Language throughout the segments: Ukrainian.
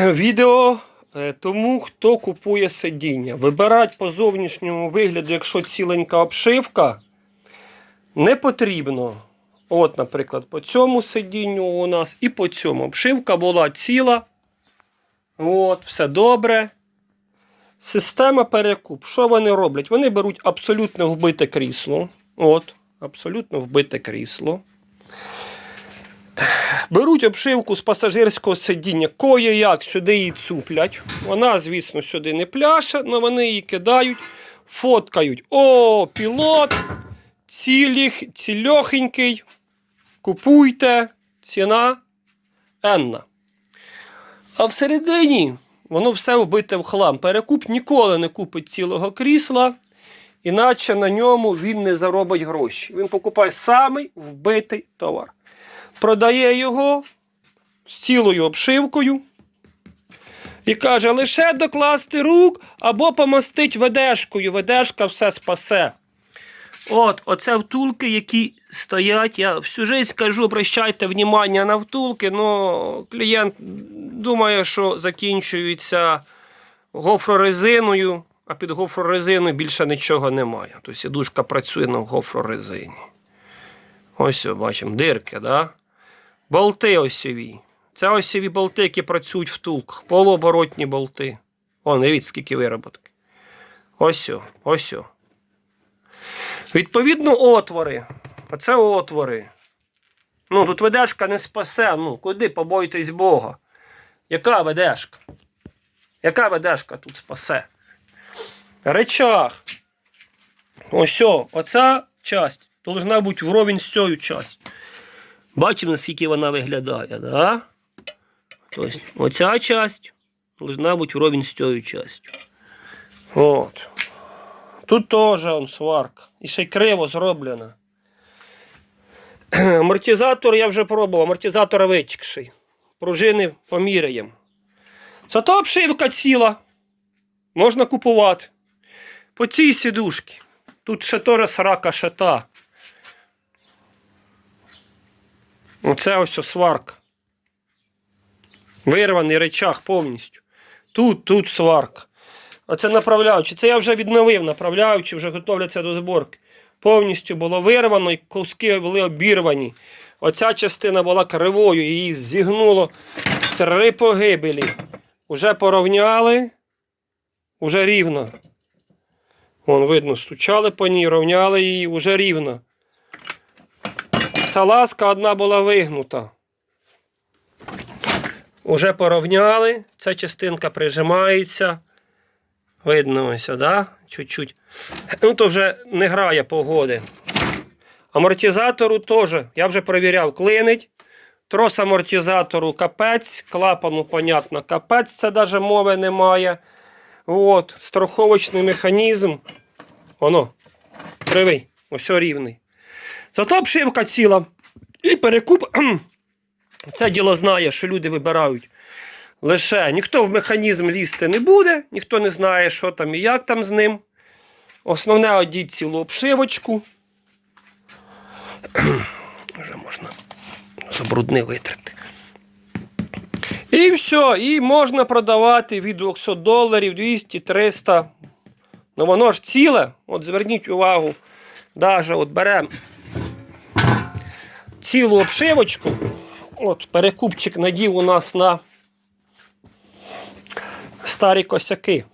відео е, тому, хто купує сидіння. Вибирати по зовнішньому вигляду, якщо ціленька обшивка, не потрібно. От, наприклад, по цьому сидінню у нас і по цьому. Обшивка була ціла. От, все добре. Система перекуп. Що вони роблять? Вони беруть абсолютно вбите крісло. От, абсолютно вбите крісло. Беруть обшивку з пасажирського сидіння, кое як сюди її цуплять. Вона, звісно, сюди не пляше, але вони її кидають, фоткають. О, пілот, ціліх, цільохенький. Купуйте, ціна енна. А всередині воно все вбите в хлам. Перекуп ніколи не купить цілого крісла, іначе на ньому він не заробить гроші. Він покупає самий вбитий товар. Продає його з цілою обшивкою і каже: лише докласти рук або помастить ведешкою. Ведешка все спасе. От, оце втулки, які стоять. Я всю жизнь кажу, обращайте внимання на втулки, але клієнт думає, що закінчується гофрорезиною, а під гофрорезиною більше нічого немає. Тобто сідушка працює на гофрорезині. Ось бачимо, дирки, да? Болти осьові. Це осьові болти, які працюють в втулках. Полуоборотні болти. О, дивіться, скільки вироботки. Ось о, ось. Відповідно, отвори. Оце отвори. Ну, тут ведешка не спасе. Ну, куди побойтесь Бога? Яка ведешка? Яка ведешка тут спасе? Речах. Ось оця часть должна бути вровень з цією частю. Бачимо, наскільки вона виглядає, да? Тобто, оця часть должна бути вровень з цією частю. От. Тут теж сварка. І ще й криво зроблена. Амортизатор я вже пробував, амортизатор витікший. Пружини поміряємо. Зато обшивка ціла. Можна купувати. По цій сідушці. Тут ще теж срака шата. Оце ось сварка. Вирваний речах повністю. Тут, тут сварка. Оце направляючи. Це я вже відновив, направляючи, вже готовляться до зборки. Повністю було вирвано і куски були обірвані. Оця частина була кривою, її зігнуло три погибелі. Уже порівняли, уже рівно. Вон видно, стучали по ній, рівняли її, уже рівно. Салазка одна була вигнута. Уже порівняли, ця частинка прижимається. Видно ось, да? Чуть-чуть. Ну, то вже не грає погоди. Амортизатору теж, я вже перевіряв, клинить. Трос амортизатору капець, клапану, понятно, капець, це навіть мови немає. От, страховочний механізм. Воно, кривий, ось рівний. Зато обшивка ціла. І перекуп. Це діло знає, що люди вибирають лише. Ніхто в механізм лізти не буде, ніхто не знає, що там і як там з ним. Основне одіть цілу обшивочку. Вже можна забрудни витрати. І все, і можна продавати від 200 доларів, 200, 300. Ну воно ж ціле. От зверніть увагу, даже от беремо цілу обшивочку. От перекупчик надів у нас на старі косяки.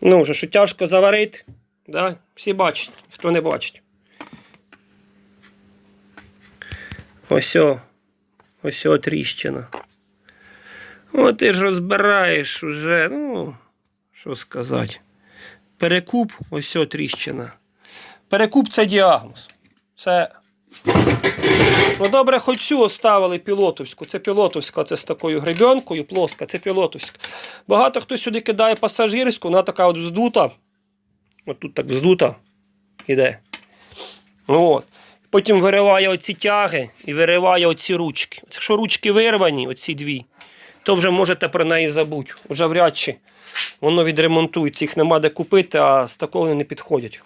Ну, вже що тяжко заварити. Да? Всі бачать, хто не бачить. Ось о. Ось о тріщина. О, ти ж розбираєш уже, ну, що сказати. Перекуп, ось о тріщина. Перекуп це діагноз. Це. Ну, добре, хоч цю оставили пілотовську. Це пілотовська, це з такою гребенкою, плоска, це пілотовська. Багато хто сюди кидає пасажирську, вона така от вздута. От тут так вздута іде. От. Потім вириває оці тяги і вириває оці ручки. Якщо ручки вирвані, оці дві, то вже можете про неї забути. Вже вряд чи воно відремонтується, їх нема де купити, а з такого не підходять.